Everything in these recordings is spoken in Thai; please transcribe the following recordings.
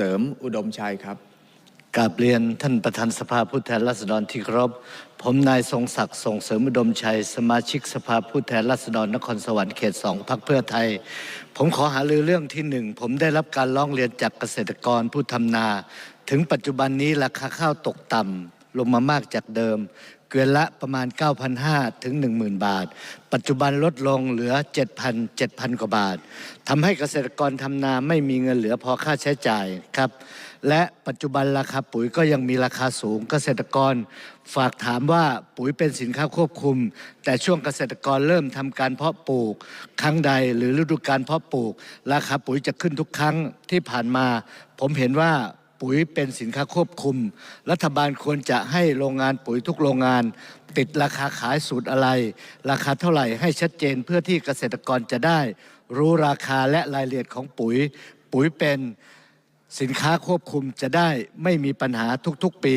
เสริมอุดมชัยครับกราบเรียนท่านประธานสภาผู้แทนราษฎรที่เคารพผมนายทรงศักดิ์ส่งเสริมอุดมชัย สมาชิกสภาผู้แทนราษฎรนครสวรรค์เขตสองพักเพื่อไทย ผมขอหารือเรื่องที่หนึ่งผมได้รับการร้องเรียนจากเกษตรกรผู้ทำนา ถึงปัจจุบันนี้ราคาข้าวตกต่ำ ลงมามากจากเดิม เกวียนละประมาณ 9,500 ถึง 10,000 บาท ปัจจุบันลดลงเหลือ 7,000 7,000 กว่าบาททำให้เกษตรกรทำนาไม่มีเงินเหลือพอค่าใช้จ่ายครับและปัจจุบันราคาปุ๋ยก็ยังมีราคาสูง เกษตรกรฝากถามว่าปุ๋ยเป็นสินค้าควบคุม แต่ช่วงเกษตรกรเริ่มทำการเพาะปลูก ครั้งใดหรือฤดูการเพาะปลูก ราคาปุ๋ยจะขึ้นทุกครั้งที่ผ่านมา ผมเห็นว่า ปุ๋ยเป็นสินค้าควบคุม รัฐบาลควรจะให้โรงงานปุ๋ยทุกโรงงาน ติดราคาขายสูตรอะไร ราคาเท่าไหร่ให้ชัดเจนเพื่อที่เกษตรกรจะได้ รู้ราคาและรายละเอียดของปุ๋ย ปุ๋ยเป็นสินค้าควบคุมจะได้ไม่มีปัญหาทุกๆปี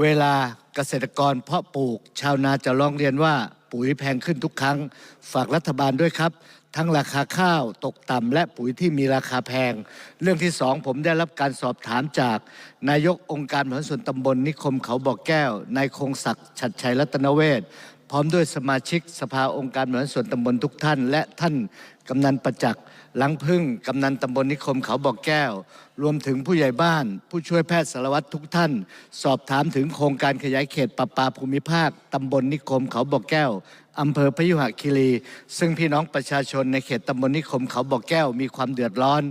เวลาเกษตรกรเพาะปลูก ชาวนาจะร้องเรียนว่า ปุ๋ยแพงขึ้นทุกครั้ง ฝากรัฐบาลด้วยครับ ทั้งราคาข้าวตกต่ำและปุ๋ยที่มีราคาแพง เรื่องที่สองผมได้รับการสอบถามจาก นายกองค์การบริหารส่วนตำบลนิคมเขาบ่อแก้ว นายคงศักดิ์ชัดชัยรัตนเวศ พร้อมด้วยสมาชิกสภาองค์การบริหารส่วนตำบลทุกท่าน และท่านกำนันประจักษ์ลังพึ่งกำนันตำบลนิคมเขาบ่อแก้ว รวมถึงผู้ใหญ่บ้าน ผู้ช่วยแพทย์สารวัตรทุกท่าน สอบถามถึงโครงการขยายเขตประปาภูมิภาคตำบลนิคมเขาบ่อแก้วอำเภอพยุหคีรี ซึ่งพี่น้องประชาชนในเขตตำบลนิคมเขาบ่อแก้วมีความเดือดร้อน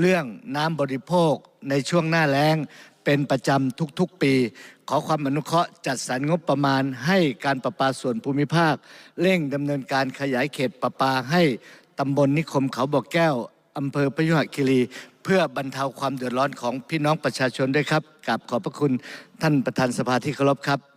เรื่องน้ำบริโภคในช่วงหน้าแล้ง เป็นประจำทุกๆปี ขอความอนุเคราะห์จัดสรรงบประมาณให้การประปาส่วนภูมิภาค เร่งดำเนินการขยายเขตประปาให้ตำบลนิคมเขาบ่อแก้วอำเภอพยุหคีรีเพื่อบรรเทาความเดือดร้อนของพี่น้องประชาชนด้วยครับกับขอบพระคุณท่านประธานสภาที่เคารพครับ